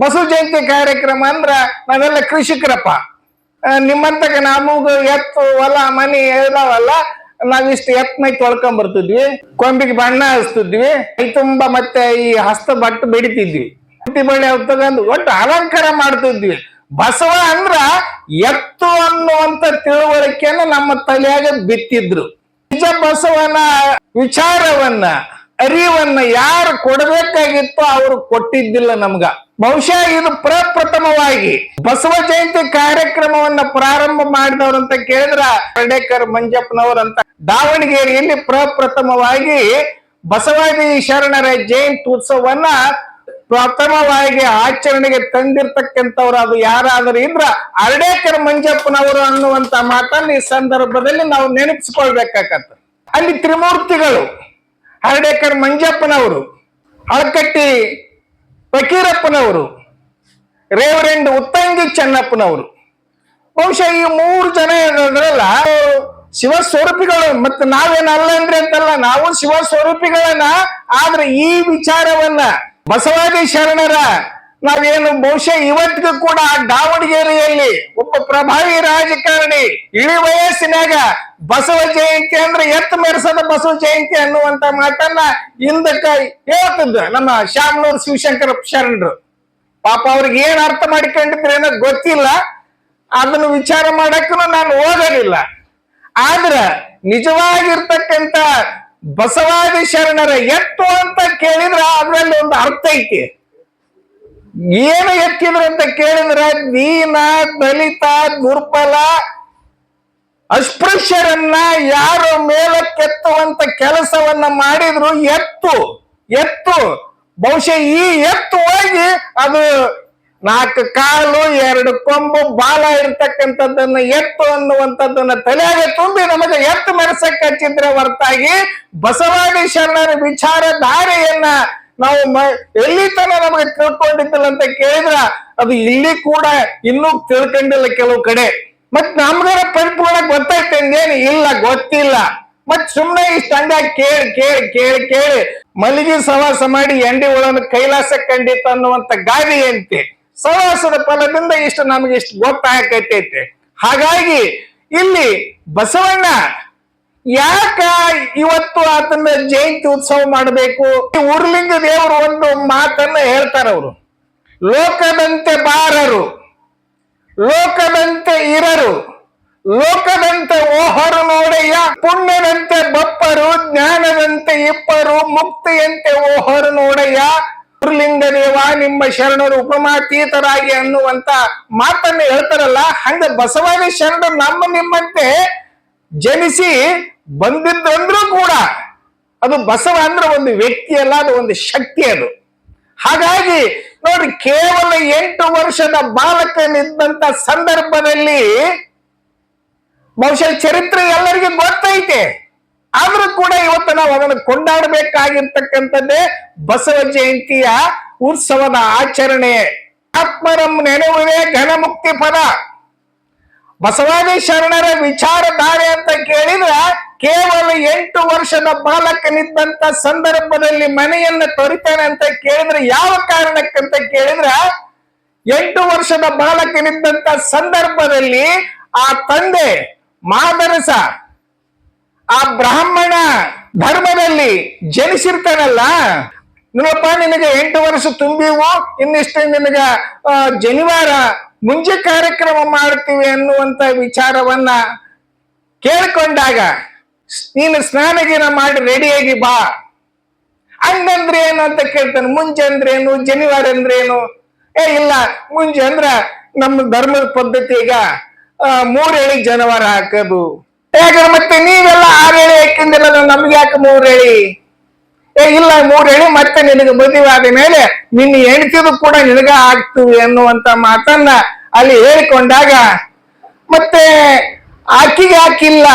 ಬಸವ ಜಯಂತಿ ಕಾರ್ಯಕ್ರಮ ಅಂದ್ರ ನಾವೆಲ್ಲ ಕೃಷಿಕರಪ್ಪ. ನಿಮ್ಮಂತಕ ನಮಗ ಎತ್ತು, ಹೊಲ, ಮನಿ ಇದಾವಲ್ಲ ನಾವಿಷ್ಟು ಎತ್ ಮೈ ತೊಳ್ಕೊಂಡ್ ಬರ್ತಿದ್ವಿ ಕೊಂಬಿಗೆ ಬಣ್ಣ ಹಚ್ತಿದ್ವಿ. ಕೈ ತುಂಬಾ ಮತ್ತೆ ಈ ಹಸ್ತ ಬಟ್ಟು ಬೆಡಿತಿದ್ವಿ. ಹುಟ್ಟಿ ಬಳ್ಳಿ ತಗೊಂಡು ಒಟ್ಟು ಅಲಂಕಾರ ಮಾಡ್ತಿದ್ವಿ. ಬಸವ ಅಂದ್ರ ಎತ್ತು ಅನ್ನುವಂತ ತಿಳುವಳಿಕೆನ ನಮ್ಮ ತಲೆಯಾಗ ಬಿತ್ತಿದ್ರು. ನಿಜ ಬಸವನ ವಿಚಾರವನ್ನ, ಅರಿವನ್ನ ಯಾರು ಕೊಡಬೇಕಾಗಿತ್ತು ಅವರು ಕೊಟ್ಟಿದ್ದಿಲ್ಲ ನಮ್ಗ. ಬಹುಶಃ ಇದು ಪ್ರಪ್ರಥಮವಾಗಿ ಬಸವ ಜಯಂತಿ ಕಾರ್ಯಕ್ರಮವನ್ನ ಪ್ರಾರಂಭ ಮಾಡಿದವ್ರಂತ ಕೇಳಿದ್ರ ಹರ್ಡೇಕರ್ ಮಂಜಪ್ಪನವರಂತ ದಾವಣಗೆರೆಯಲ್ಲಿ ಪ್ರಪ್ರಥಮವಾಗಿ ಬಸವಾದಿ ಶರಣರ ಜಯಂತಿ ಉತ್ಸವವನ್ನ ಪ್ರಥಮವಾಗಿ ಆಚರಣೆಗೆ ತಂದಿರ್ತಕ್ಕಂಥವ್ರು ಅದು ಯಾರಾದರೂ ಇದ್ರ ಅರ್ಡೇಕರ್ ಮಂಜಪ್ಪನವರು ಅನ್ನುವಂತ ಮಾತನ್ನ ಈ ಸಂದರ್ಭದಲ್ಲಿ ನಾವು ನೆನಪಿಸ್ಕೊಳ್ಬೇಕಾಗತ್ತ. ಅಲ್ಲಿ ತ್ರಿಮೂರ್ತಿಗಳು ಹರ್ಡೇಕರ್ ಮಂಜಪ್ಪನವರು, ಅಳಕಟ್ಟಿ ಫಕೀರಪ್ಪನವರು, ರೇವರೆಂಡ್ ಉತ್ತಂಗಿ ಚೆನ್ನಪ್ಪನವರು. ಬಹುಶಃ ಈ ಮೂರು ಜನ ಏನಂದ್ರಲ್ಲ, ಶಿವ ಸ್ವರೂಪಿಗಳು, ಮತ್ತೆ ನಾವೇನಲ್ಲ ಅಂದ್ರೆ ಅಂತಲ್ಲ, ನಾವು ಶಿವ ಸ್ವರೂಪಿಗಳನ್ನ, ಆದ್ರೆ ಈ ವಿಚಾರವನ್ನ ಬಸವಾದಿ ಶರಣರ ನಾವೇನು ಬಹುಶಃ ಇವತ್ತಿಗೂ ಕೂಡ ದಾವಣಗೆರೆಯಲ್ಲಿ ಒಬ್ಬ ಪ್ರಭಾವಿ ರಾಜಕಾರಣಿ ಇಳಿ ವಯಸ್ಸಿನಾಗ ಬಸವ ಜಯಂತಿ ಅಂದ್ರೆ ಎತ್ತು ಮೆರೆಸದ ಬಸವ ಜಯಂತಿ ಅನ್ನುವಂತ ಮಾತನ್ನ ಹಿಂದಕ್ಕ ಹೇಳ್ತಿದ್ದ ನಮ್ಮ ಶ್ಯಾಮನೂರ್ ಶಿವಶಂಕರ ಶರಣರು. ಪಾಪ ಅವ್ರಿಗೆ ಏನ್ ಅರ್ಥ ಮಾಡಿಕೊಂಡಿದ್ರೇನೋ ಗೊತ್ತಿಲ್ಲ. ಅದನ್ನು ವಿಚಾರ ಮಾಡಕ್ಕೂ ನಾನು ಓದಲಿಲ್ಲ ಆದ್ರ ನಿಜವಾಗಿರ್ತಕ್ಕಂತ ಬಸವಾದಿ ಶರಣರ ಎತ್ತು ಅಂತ ಕೇಳಿದ್ರೆ ಅದ್ರಲ್ಲಿ ಒಂದು ಅರ್ಥ ಐತಿ. ಏನು ಎತ್ತಿದ್ರು ಅಂತ ಕೇಳಿದ್ರೆ ದೀನ ದಲಿತ, ದುರ್ಬಲ, ಅಸ್ಪೃಶ್ಯರನ್ನ ಯಾರು ಮೇಲಕ್ಕೆತ್ತುವಂತ ಕೆಲಸವನ್ನ ಮಾಡಿದ್ರು, ಎತ್ತು ಎತ್ತು. ಬಹುಶಃ ಈ ಎತ್ತು ಹೋಗಿ ಅದು ನಾಲ್ಕು ಕಾಲು, ಎರಡು ಕೊಂಬು, ಬಾಲ ಇರ್ತಕ್ಕಂಥದ್ದನ್ನ ಎತ್ತು ಅನ್ನುವಂಥದ್ದನ್ನ ತಲೆಯಾಗೆ ತುಂಬಿ ನಮಗೆ ಎತ್ತು ಮೆರೆಸಕ್ಕೆ ಹಚ್ಚಿದ್ರೆ ಹೊರತಾಗಿ ಬಸವಾದಿ ಶರಣರ ವಿಚಾರಧಾರೆಯನ್ನ ನಾವು ಎಲ್ಲಿ ತನ ನಮಗೆ ತಿಳ್ಕೊಂಡಿದ್ದಿಲ್ಲ ಅಂತ ಕೇಳಿದ್ರ, ಅದು ಇಲ್ಲಿ ಕೂಡ ಇನ್ನೂ ತಿಳ್ಕೊಂಡಿಲ್ಲ ಕೆಲವು ಕಡೆ. ಮತ್ ನಮ್ಗಾರ ಪರಿಪೂರ್ಣ ಏನು ಇಲ್ಲ, ಗೊತ್ತಿಲ್ಲ. ಮತ್ ಸುಮ್ನೆ ಇಷ್ಟ ಹಂಗ ಕೇಳಿ ಕೇಳಿ ಕೇಳಿ ಕೇಳಿ. ಮಲ್ಲಿಗೆ ಸವಾಸ ಮಾಡಿ ಎಂಡಿ ಒಳನ ಕೈಲಾಸ ಕಂಡಿತ ಅನ್ನುವಂತ ಗಾದೆ ಅಂತೆ ಸವಾಸದ ಫಲದಿಂದ ಇಷ್ಟು ನಮ್ಗೆ ಇಷ್ಟು ಗೊತ್ತಾಗತೈತೆ ಹಾಗಾಗಿ ಇಲ್ಲಿ ಬಸವಣ್ಣ ಯಾಕ ಇವತ್ತು ಆತನ ಜಯಂತಿ ಉತ್ಸವ ಮಾಡಬೇಕು? ಉರ್ಲಿಂಗ ದೇವರು ಒಂದು ಮಾತನ್ನ ಹೇಳ್ತಾರ ಅವರು. ಲೋಕದಂತೆ ಬಾರರು. ಲೋಕದಂತೆ ಇರರು. ಲೋಕದಂತೆ ಓಹರು ನೋಡೆಯ ಪುಣ್ಯದಂತೆ ಬಪ್ಪರು, ಜ್ಞಾನದಂತೆ ಇಪ್ಪರು, ಮುಕ್ತಿಯಂತೆ ಓಹರು ನೋಡೆಯ ಉರ್ಲಿಂಗ ದೇವ, ನಿಮ್ಮ ಶರಣರು ಉಪಮಾತೀತರಾಗಿ ಅನ್ನುವಂತ ಮಾತನ್ನ ಹೇಳ್ತಾರಲ್ಲ. ಹಂಗ ಬಸವಾದಿ ಶರಣರು ನಮ್ಮ ನಿಮ್ಮಂತೆ ಜನಿಸಿ ಬಂದಿದ್ದಂದ್ರೂ ಕೂಡ ಅದು ಬಸವ ಅಂದ್ರೆ ಒಂದು ವ್ಯಕ್ತಿ ಅಲ್ಲ, ಅದು ಒಂದು ಶಕ್ತಿ ಅದು. ಹಾಗಾಗಿ ನೋಡಿ, ಕೇವಲ ಎಂಟು ವರ್ಷದ ಬಾಲಕನಿದ್ದಂತ ಸಂದರ್ಭದಲ್ಲಿ ಬಹುಶಃ ಚರಿತ್ರೆ ಎಲ್ಲರಿಗೂ ಗೊತ್ತೈತೆ. ಆದ್ರೂ ಕೂಡ ಇವತ್ತು ನಾವು ಅದನ್ನು ಕೊಂಡಾಡಬೇಕಾಗಿರ್ತಕ್ಕಂಥದ್ದೇ ಬಸವ ಜಯಂತಿಯ ಉತ್ಸವದ ಆಚರಣೆ. ಆತ್ಮರಂ ನೆನೆಯುವುದೇ ಘನಮುಕ್ತಿ ಪದ ಬಸವಾದಿ ಶರಣರ ವಿಚಾರಧಾರೆ ಅಂತ ಕೇಳಿದ್ರ ಕೇವಲ ಎಂಟು ವರ್ಷದ ಬಾಲಕನಿದ್ದಂತ ಸಂದರ್ಭದಲ್ಲಿ ಮನೆಯನ್ನ ತೊರಿತಾನೆ ಅಂತ ಕೇಳಿದ್ರೆ ಯಾವ ಕಾರಣಕ್ಕಂತ ಕೇಳಿದ್ರ ಎಂಟು ವರ್ಷದ ಬಾಲಕನಿದ್ದಂತ ಸಂದರ್ಭದಲ್ಲಿ ಆ ತಂದೆ ಮಾದರಸ, ಆ ಬ್ರಾಹ್ಮಣ ಧರ್ಮದಲ್ಲಿ ಜನಿಸಿರ್ತಾನಲ್ಲ. ನೋಡಪ್ಪ, ನಿನಗೆ ಎಂಟು ವರ್ಷ ತುಂಬಿವು? ಇನ್ನಿಷ್ಟು ನಿನಗ ಜನಿವಾರ? ಮುಂಜೆ ಕಾರ್ಯಕ್ರಮ ಮಾಡ್ತೀವಿ ಅನ್ನುವಂತ ವಿಚಾರವನ್ನ ಕೇಳ್ಕೊಂಡಾಗ ನೀನು ಸ್ನಾನಗಿನ ಮಾಡಿ ರೆಡಿಯಾಗಿ ಬಾ. ಹಂಗಂದ್ರೆ ಏನು ಅಂತ ಕೇಳ್ತಾನೆ, ಮುಂಜೆ ಅಂದ್ರೆ ಏನು? ಜನಿವಾರ ಅಂದ್ರೆ ಏನು? ಏ, ಇಲ್ಲ. ಮುಂಜೆ ಅಂದ್ರ ನಮ್ಮ ಧರ್ಮದ ಪದ್ಧತಿ ಈಗ ಮೂರೇಳಿ ಜನವಾರ ಹಾಕೋದು. ಯಾಕಂದ್ರೆ ಮತ್ತೆ ನೀವೆಲ್ಲ ಆರೇಳಿ ಹಾಕಿಂದಿಲ್ಲ ನಮ್ಗೆ ಯಾಕೆ ಮೂರ್ ಎಳಿ ಏ, ಇಲ್ಲ, ಮೂರು ಹೇಳಿ ಮತ್ತೆ ನಿನಗೆ ಮದುವೆ ಮೇಲೆ ನಿನ್ನ ಹೆಣ್ತಿದು ಕೂಡ ನಿನಗ ಆಗ್ತೀವಿ ಅನ್ನುವಂತ ಮಾತನ್ನ ಅಲ್ಲಿ ಹೇಳಿಕೊಂಡಾಗ, ಮತ್ತೆ ಆಕಿಗೆ ಹಾಕಿಲ್ಲ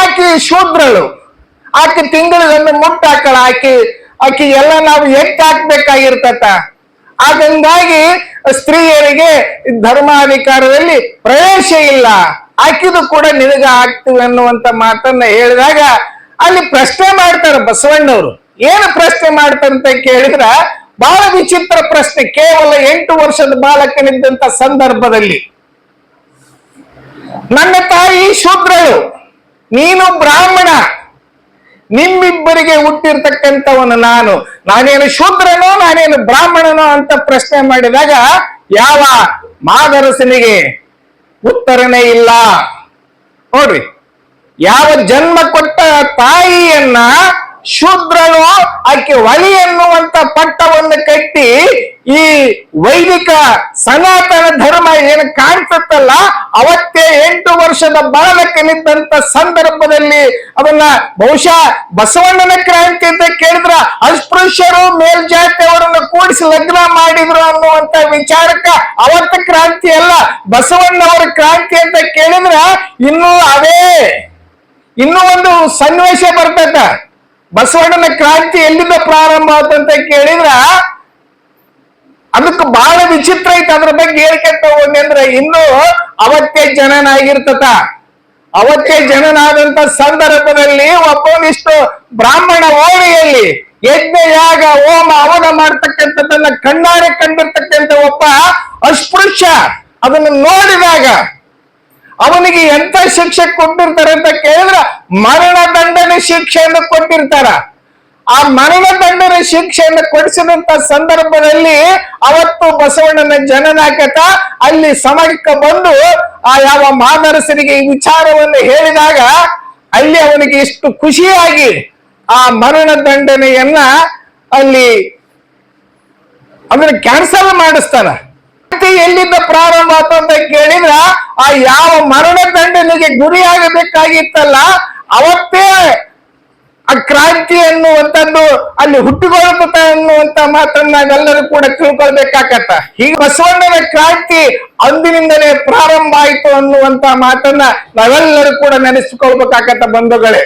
ಆಕೆ ಶೂದ್ರಳು. ಆಕೆ ತಿಂಗಳನ್ನು ಮುಟ್ಟಾಕಳ ಆಕಿ ಆಕಿ ಎಲ್ಲ ನಾವು ಎತ್ತು ಹಾಕ್ಬೇಕಾಗಿರ್ತತ ಆದ್ರಿಂದಾಗಿ ಸ್ತ್ರೀಯರಿಗೆ ಧರ್ಮಾಧಿಕಾರದಲ್ಲಿ ಪ್ರವೇಶ ಇಲ್ಲ. ಆಕಿದು ಕೂಡ ನಿನಗ ಆಗ್ತೀವಿ ಅನ್ನುವಂತ ಮಾತನ್ನ ಹೇಳಿದಾಗ ಅಲ್ಲಿ ಪ್ರಶ್ನೆ ಮಾಡ್ತಾರೆ ಬಸವಣ್ಣವರು. ಏನು ಪ್ರಶ್ನೆ ಮಾಡ್ತಂತ ಕೇಳಿದ್ರ? ಬಹಳ ವಿಚಿತ್ರ ಪ್ರಶ್ನೆ, ಕೇವಲ ಎಂಟು ವರ್ಷದ ಬಾಲಕನಿದ್ದಂತ ಸಂದರ್ಭದಲ್ಲಿ. ನನ್ನ ತಾಯಿ ಶೂದ್ರಳು, ನೀನು ಬ್ರಾಹ್ಮಣ. ನಿಮ್ಮಿಬ್ಬರಿಗೆ ಹುಟ್ಟಿರ್ತಕ್ಕಂಥವನು ನಾನು. ನಾನೇನು ಶೂದ್ರನೋ, ನಾನೇನು ಬ್ರಾಹ್ಮಣನೋ ಅಂತ ಪ್ರಶ್ನೆ ಮಾಡಿದಾಗ, ಯಾವ ಮಾದರಸನಿಗೆ ಉತ್ತರನೇ ಇಲ್ಲ. ನೋಡ್ರಿ, ಯಾವ ಜನ್ಮ ಕೊಟ್ಟ ತಾಯಿಯನ್ನ ಶೂದ್ರನು ಆಕೆ ಒಲಿ ಎನ್ನುವಂತ ಪಟ್ಟವನ್ನು ಕಟ್ಟಿ ಈ ವೈದಿಕ ಸನಾತನ ಧರ್ಮ ಏನು ಕಾಣಿಸುತ್ತಲ್ಲ, ಅವತ್ತೇ ಎಂಟು ವರ್ಷದ ಬಾಲಕನಿದ್ದಂತ ಸಂದರ್ಭದಲ್ಲಿ ಅದನ್ನ ಬಹುಶಃ ಬಸವಣ್ಣನ ಕ್ರಾಂತಿ ಅಂತ ಕೇಳಿದ್ರ, ಅಸ್ಪೃಶ್ಯರು, ಮೇಲ್ಜಾತಿಯವರನ್ನು ಕೂಡಿಸಿ ಲಗ್ನ ಮಾಡಿದ್ರು ಅನ್ನುವಂತ ವಿಚಾರಕ್ಕ ಅವತ್ತ ಕ್ರಾಂತಿ ಅಲ್ಲ, ಬಸವಣ್ಣವರ ಕ್ರಾಂತಿ ಅಂತ ಕೇಳಿದ್ರ, ಇನ್ನೂ ಅವೇ ಇನ್ನೂ ಒಂದು ಸನ್ನಿವೇಶ ಬರ್ತೈತ ಬಸವಣ್ಣನ ಕ್ರಾಂತಿ ಎಲ್ಲಿಂದ ಪ್ರಾರಂಭ ಆತಂತ ಕೇಳಿದ್ರ, ಅದಕ್ಕೆ ಬಹಳ ವಿಚಿತ್ರ ಐತೆ ಅದ್ರ ಬಗ್ಗೆ ಹೇಳ್ಕೊಂತ ಅಂದ್ರೆ ಇನ್ನು ಅವತ್ತೇ ಜನನಾಗಿರ್ತತ ಅವತ್ತೇ ಜನನಾದಂತ ಸಂದರ್ಭದಲ್ಲಿ ಒಬ್ಬನಿಷ್ಟು ಬ್ರಾಹ್ಮಣ ಓಣಿಯಲ್ಲಿ ಯಜ್ಞ, ಯಾಗ, ಹೋಮ ಅವನ ಮಾಡ್ತಕ್ಕಂಥದ್ದನ್ನ ಕಣ್ಣಾರೆ ಕಂಡಿರ್ತಕ್ಕಂಥ ಒಬ್ಬ ಅಸ್ಪೃಶ್ಯ. ಅದನ್ನು ನೋಡಿದಾಗ ಅವನಿಗೆ ಎಂತ ಶಿಕ್ಷೆ ಕೊಟ್ಟಿರ್ತಾರೆ ಅಂತ ಕೇಳಿದ್ರೆ ಮರಣ ದಂಡನೆ ಶಿಕ್ಷೆಯನ್ನು ಕೊಟ್ಟಿರ್ತಾರ. ಆ ಮರಣ ದಂಡನೆ ಶಿಕ್ಷೆಯನ್ನು ಕೊಡಿಸಿದಂತ ಸಂದರ್ಭದಲ್ಲಿ ಅವತ್ತು ಬಸವಣ್ಣನ ಜನನಾಯಕತ ಅಲ್ಲಿ ಸಮಯಕ್ಕೆ ಬಂದು ಆ ಯಾವ ಮಾದರಸರಿಗೆ ಈ ವಿಚಾರವನ್ನು ಹೇಳಿದಾಗ ಅಲ್ಲಿ ಅವನಿಗೆ ಇಷ್ಟು ಖುಷಿಯಾಗಿ ಆ ಮರಣ ದಂಡನೆಯನ್ನ ಅಲ್ಲಿ ಅದನ್ನ ಕ್ಯಾನ್ಸಲ್ ಮಾಡಿಸ್ತಾನ. ಎಲ್ಲಿಂದ ಪ್ರಾರಂಭ ಆಯ್ತು ಅಂತ ಕೇಳಿದ್ರ, ಆ ಯಾವ ಮರಣ ದಂಡನೆಗೆ ಗುರಿಯಾಗಬೇಕಾಗಿತ್ತಲ್ಲ, ಅವತ್ತೇ ಆ ಕ್ರಾಂತಿ ಅನ್ನುವಂಥದ್ದು ಅಲ್ಲಿ ಹುಟ್ಟಿಕೊಳ್ಳುತ್ತ ಅನ್ನುವಂತ ಮಾತನ್ನ ನಾವೆಲ್ಲರೂ ಕೂಡ ತಿಳ್ಕೊಳ್ಬೇಕಾಗತ್ತ. ಹೀಗೆ ಬಸವಣ್ಣನ ಕ್ರಾಂತಿ ಅಂದಿನಿಂದಲೇ ಪ್ರಾರಂಭ ಆಯಿತು ಅನ್ನುವಂತ ಮಾತನ್ನ ನಾವೆಲ್ಲರೂ ಕೂಡ ನೆನೆಸಿಕೊಳ್ಬೇಕಾಗತ್ತ ಬಂಧುಗಳೇ.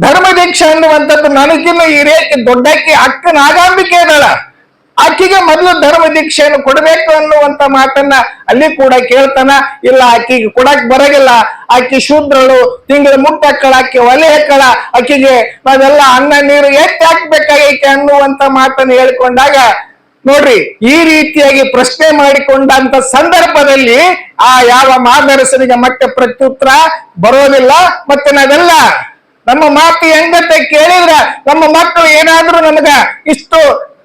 ಧರ್ಮ ದೀಕ್ಷೆ ಅನ್ನುವಂಥದ್ದು ನನಗಿನ್ನೂ ಈ ರೇಖೆ ದೊಡ್ಡಕ್ಕೆ ಅಕ್ಕ ನಾಗಾಂಬಿಕೆ ಇದ್ದಾಳ ಆಕೆಗೆ ಮೊದಲು ಧರ್ಮ ದೀಕ್ಷೆಯನ್ನು ಕೊಡಬೇಕು ಅನ್ನುವಂತ ಮಾತನ್ನ ಅಲ್ಲಿ ಕೂಡ ಕೇಳ್ತಾನ. ಇಲ್ಲ, ಆಕೆಗೆ ಕೊಡಕ್ ಬರಗಿಲ್ಲ. ಆಕೆ ಶೂದ್ರಳು, ತಿಂಗಳ ಮುಟ್ಟಕ್ಕಳ ಆಕೆ ಒಲೆ ಹಾಕಳ ಆಕೆಗೆ ನಾವೆಲ್ಲ ಅನ್ನ, ನೀರು ಎತ್ತಿ ಹಾಕ್ಬೇಕಾಗೈತೆ ಅನ್ನುವಂತ ಮಾತನ್ನ ಹೇಳ್ಕೊಂಡಾಗ, ನೋಡ್ರಿ, ಈ ರೀತಿಯಾಗಿ ಪ್ರಶ್ನೆ ಮಾಡಿಕೊಂಡಂತ ಸಂದರ್ಭದಲ್ಲಿ ಆ ಯಾವ ಮಾದರಸನಿಗೆ ಮತ್ತೆ ಪ್ರತ್ಯುತ್ತರ ಬರೋದಿಲ್ಲ. ಮತ್ತೆ ನಾವೆಲ್ಲ ನಮ್ಮ ಮಾತು ಹೆಂಗತ್ತೆ ಕೇಳಿದ್ರ ನಮ್ಮ ಮಕ್ಕಳು ಏನಾದ್ರೂ ನಮಗ ಇಷ್ಟು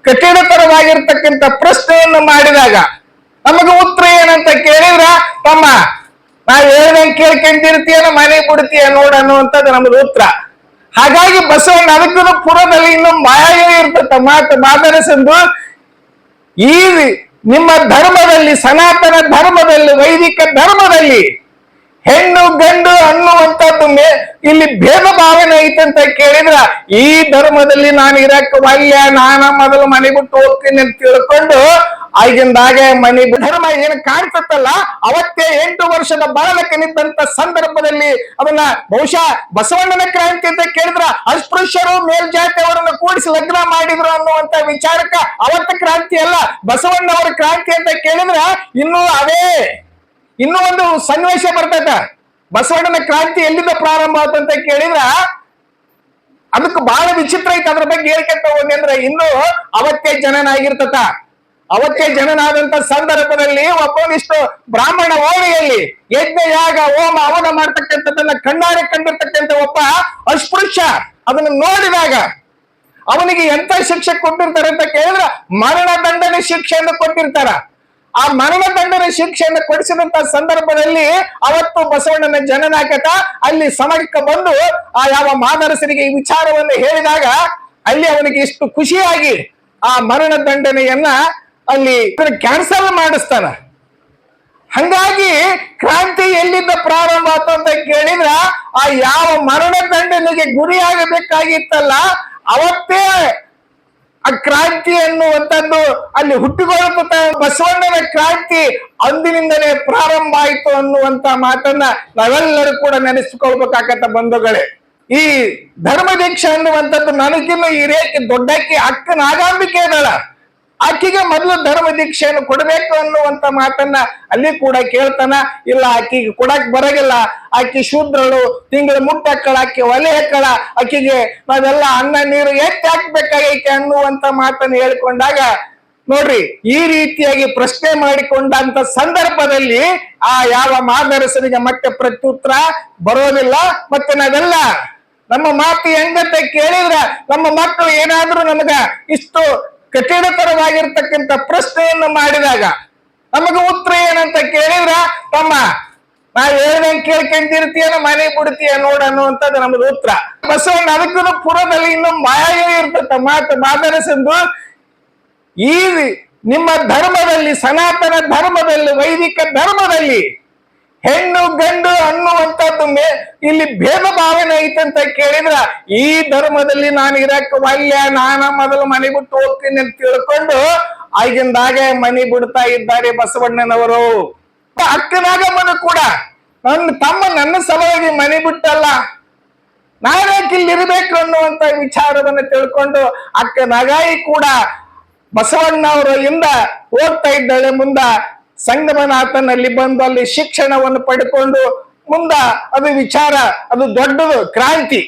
ಕಠಿಣತರವಾಗಿರ್ತಕ್ಕಂಥ ಪ್ರಶ್ನೆಯನ್ನು ಮಾಡಿದಾಗ ನಮಗೆ ಉತ್ತರ ಏನಂತ ಕೇಳಿದ್ರ, ತಮ್ಮ, ನಾವ್ ಹೇಳ್ದಂಗೆ ಕೇಳ್ಕೊಂತಿರ್ತೀಯನ ಮನೆ ಬಿಡ್ತೀಯ ನೋಡ ಅನ್ನುವಂಥದ್ದು ನಮ್ದು ಉತ್ತರ. ಹಾಗಾಗಿ ಬಸವಣ್ಣ ಅದಕ್ಕೂ ಪುರದಲ್ಲಿ ಇನ್ನು ಮಾಯ ಇರ್ತಕ್ಕ ಮಾತು ಮಾತನಸಂದು ಈ ನಿಮ್ಮ ಧರ್ಮದಲ್ಲಿ, ಸನಾತನ ಧರ್ಮದಲ್ಲಿ, ವೈದಿಕ ಧರ್ಮದಲ್ಲಿ ಹೆಣ್ಣು ಗಂಡು ಅನ್ನುವಂಥದ್ದು ಮೇ ಇಲ್ಲಿ ಭೇದ ಭಾವನೆ ಐತಂತ ಕೇಳಿದ್ರ, ಈ ಧರ್ಮದಲ್ಲಿ ನಾನು ಇರಕ್ ವಲ್ಯ ನಾನ ಮೊದಲು ಮನೆ ಬಿಟ್ಟು ಹೋಗ್ತೀನಿ ಅಂತ ತಿಳ್ಕೊಂಡು ಆಗಿಂದಾಗೆ ಮನೆ ಧರ್ಮ ಏನು ಕಾಣ್ತತ್ತಲ್ಲ ಅವತ್ತೇ ಎಂಟು ವರ್ಷದ ಬಾಲಕನಿದ್ದಂತ ಸಂದರ್ಭದಲ್ಲಿ ಅದನ್ನ ಬಹುಶಃ ಬಸವಣ್ಣನ ಕ್ರಾಂತಿ ಅಂತ ಕೇಳಿದ್ರ, ಅಸ್ಪೃಶ್ಯರು ಮೇಲ್ಜಾತಿಯವರನ್ನು ಕೂಡಿಸಿ ಲಗ್ನ ಮಾಡಿದ್ರು ಅನ್ನುವಂತ ವಿಚಾರಕ್ಕ ಅವತ್ತ ಕ್ರಾಂತಿ ಅಲ್ಲ, ಬಸವಣ್ಣವರ ಕ್ರಾಂತಿ ಅಂತ ಕೇಳಿದ್ರ, ಇನ್ನೂ ಅವೇ ಇನ್ನೂ ಒಂದು ಸನ್ನಿವೇಶ ಬರ್ತೈತೆ. ಬಸವಣ್ಣನ ಕ್ರಾಂತಿ ಎಲ್ಲಿಂದ ಪ್ರಾರಂಭ ಆತಂತ ಕೇಳಿದ್ರ, ಅದಕ್ಕೆ ಬಹಳ ವಿಚಿತ್ರ ಐತೆ ಅದ್ರ ಬಗ್ಗೆ ಹೇಳ್ಕೊಂತ ಹೋಗಿ ಅಂದ್ರೆ ಇನ್ನು ಅವತ್ತೇ ಜನನ ಆಗಿರ್ತತ ಅವತ್ತೇ ಜನನಾದಂತ ಸಂದರ್ಭದಲ್ಲಿ ಒಬ್ಬನಿಷ್ಟು ಬ್ರಾಹ್ಮಣ ಓಣಿಯಲ್ಲಿ ಯಜ್ಞ, ಯಾಗ, ಹೋಮ, ಅವನ ಮಾಡ್ತಕ್ಕಂಥದ್ದನ್ನ ಕಣ್ಣಾರೆ ಕಂಡಿರ್ತಕ್ಕಂಥ ಒಬ್ಬ ಅಸ್ಪೃಶ್ಯ ಅದನ್ನ ನೋಡಿದಾಗ ಅವನಿಗೆ ಎಂತ ಶಿಕ್ಷೆ ಕೊಟ್ಟಿರ್ತಾರೆ ಅಂತ ಕೇಳಿದ್ರೆ ಮರಣ ದಂಡನೆ ಶಿಕ್ಷೆಯನ್ನು ಕೊಟ್ಟಿರ್ತಾರ. ಆ ಮರಣ ದಂಡನ ಶಿಕ್ಷೆಯನ್ನು ಕೊಡಿಸಿದಂತ ಸಂದರ್ಭದಲ್ಲಿ ಅವತ್ತು ಬಸವಣ್ಣನ ಜನನಾಯಕತ ಅಲ್ಲಿ ಸಮಯಕ್ಕೆ ಬಂದು ಆ ಯಾವ ಮಾದರಸರಿಗೆ ಈ ವಿಚಾರವನ್ನು ಹೇಳಿದಾಗ ಅಲ್ಲಿ ಅವನಿಗೆ ಇಷ್ಟು ಖುಷಿಯಾಗಿ ಆ ಮರಣ ದಂಡನೆಯನ್ನ ಅಲ್ಲಿ ಕ್ಯಾನ್ಸಲ್ ಮಾಡಿಸ್ತಾನ. ಹಂಗಾಗಿ ಕ್ರಾಂತಿ ಎಲ್ಲಿಂದ ಪ್ರಾರಂಭ ಆಯ್ತು ಅಂತ ಕೇಳಿದ್ರ ಆ ಯಾವ ಮರಣ ದಂಡನೆಗೆ ಗುರಿಯಾಗಬೇಕಾಗಿತ್ತಲ್ಲ ಅವತ್ತೇ ಆ ಕ್ರಾಂತಿ ಅನ್ನುವಂಥದ್ದು ಅಲ್ಲಿ ಹುಟ್ಟಿಕೊಳ್ಳುತ್ತ ಬಸವಣ್ಣನ ಕ್ರಾಂತಿ ಅಂದಿನಿಂದಲೇ ಪ್ರಾರಂಭ ಆಯಿತು ಅನ್ನುವಂತ ಮಾತನ್ನ ನಾವೆಲ್ಲರೂ ಕೂಡ ನೆನೆಸಿಕೊಳ್ಬೇಕಾಗತ್ತ ಬಂಧುಗಳೇ. ಈ ಧರ್ಮ ದೀಕ್ಷೆ ಅನ್ನುವಂಥದ್ದು ನನಗಿನ್ನು ಈ ರೇಖೆ ದೊಡ್ಡಕ್ಕೆ ಅಕ್ಕ ನಾಗಾಂಬಿಕೆ ಇದ್ದಾಳ ಆಕಿಗೆ ಮೊದಲು ಧರ್ಮ ದೀಕ್ಷೆಯನ್ನು ಕೊಡಬೇಕು ಅನ್ನುವಂತ ಮಾತನ್ನ ಅಲ್ಲಿ ಕೂಡ ಕೇಳ್ತಾನ. ಇಲ್ಲ, ಆಕಿಗೆ ಕೊಡಕ್ ಬರಗಿಲ್ಲ. ಆಕೆ ಶೂದ್ರಳು, ತಿಂಗಳ ಮುಟ್ಟಕ್ಕಳ ಆಕೆ ಒಲೆ ಹಾಕಳ ಆಕೆಗೆ ನಾವೆಲ್ಲ ಅನ್ನ, ನೀರು ಎತ್ತಿ ಹಾಕ್ಬೇಕಾಗೈತೆ ಅನ್ನುವಂತ ಮಾತನ್ನ ಹೇಳ್ಕೊಂಡಾಗ ನೋಡ್ರಿ, ಈ ರೀತಿಯಾಗಿ ಪ್ರಶ್ನೆ ಮಾಡಿಕೊಂಡಂತ ಸಂದರ್ಭದಲ್ಲಿ ಆ ಯಾವ ಮಾದರಸನಿಗೆ ಮತ್ತೆ ಪ್ರತ್ಯುತ್ತರ ಬರೋದಿಲ್ಲ. ಮತ್ತೆ ನಾವೆಲ್ಲ ನಮ್ಮ ಮಾತು ಹೆಂಗಂತ ಕೇಳಿದ್ರ ನಮ್ಮ ಮಕ್ಕಳು ಏನಾದ್ರೂ ನಮಗ ಇಷ್ಟು ಕಠಿಣತರವಾಗಿರ್ತಕ್ಕಂಥ ಪ್ರಶ್ನೆಯನ್ನು ಮಾಡಿದಾಗ ನಮಗೆ ಉತ್ತರ ಏನಂತ ಕೇಳಿದ್ರ, ತಮ್ಮ, ನಾವ್ ಹೇಳ್ದಂಗ್ ಕೇಳ್ಕೊಂಡಿರ್ತೀಯನ, ಮನೆ ಬಿಡ್ತೀಯ ನೋಡ ಅನ್ನುವಂಥದ್ದು ನಮ್ದು ಉತ್ತರ. ಬಸವಣ್ಣ, ಅದಕ್ಕೂ ಪುರದಲ್ಲಿ ಇನ್ನೊಂದು ಮಾಯಾವೇ ಇರ್ತಕ್ಕ ಮಾತು ಮಾತನಸಂದು ಈ ನಿಮ್ಮ ಧರ್ಮದಲ್ಲಿ, ಸನಾತನ ಧರ್ಮದಲ್ಲಿ, ವೈದಿಕ ಧರ್ಮದಲ್ಲಿ ಹೆಣ್ಣು ಗಂಡು ಅನ್ನುವಂಥದ್ದು ಇಲ್ಲಿ ಭೇದ ಭಾವನೆ ಐತಂತ ಕೇಳಿದ್ರ ಈ ಧರ್ಮದಲ್ಲಿ ನಾನು ಇರಕ್ಕೆ ವಲ್ಯ ನಾನ ಮೊದಲು ಮನೆ ಬಿಟ್ಟು ಹೋಗ್ತೀನಿ ಅಂತ ತಿಳ್ಕೊಂಡು ಆಗಿಂದಾಗೆ ಮನೆ ಬಿಡ್ತಾ ಇದ್ದಾರೆ ಬಸವಣ್ಣನವರು. ಅಕ್ಕನಾಗಮ್ಮನು ಕೂಡ. ನನ್ನ ತಮ್ಮ ನನ್ನ ಸಲುವಾಗಿ ಮನೆ ಬಿಟ್ಟಲ್ಲ. ನಾವ್ಯಾಕೆ ಇಲ್ಲಿ ಇರ್ಬೇಕು ಅನ್ನುವಂತ ವಿಚಾರವನ್ನು ತಿಳ್ಕೊಂಡು ಅಕ್ಕ ನಗಾಯಿ ಕೂಡ ಬಸವಣ್ಣವರ ಇಂದ ಹೋಗ್ತಾ ಇದ್ದಾಳೆ ಮುಂದ. ಸಂಗಮನಾಥನಲ್ಲಿ ಬಂದು ಅಲ್ಲಿ ಶಿಕ್ಷಣವನ್ನು ಪಡ್ಕೊಂಡು ಮುಂದ ಅದು ವಿಚಾರ ಅದು ದೊಡ್ಡದು ಕ್ರಾಂತಿ.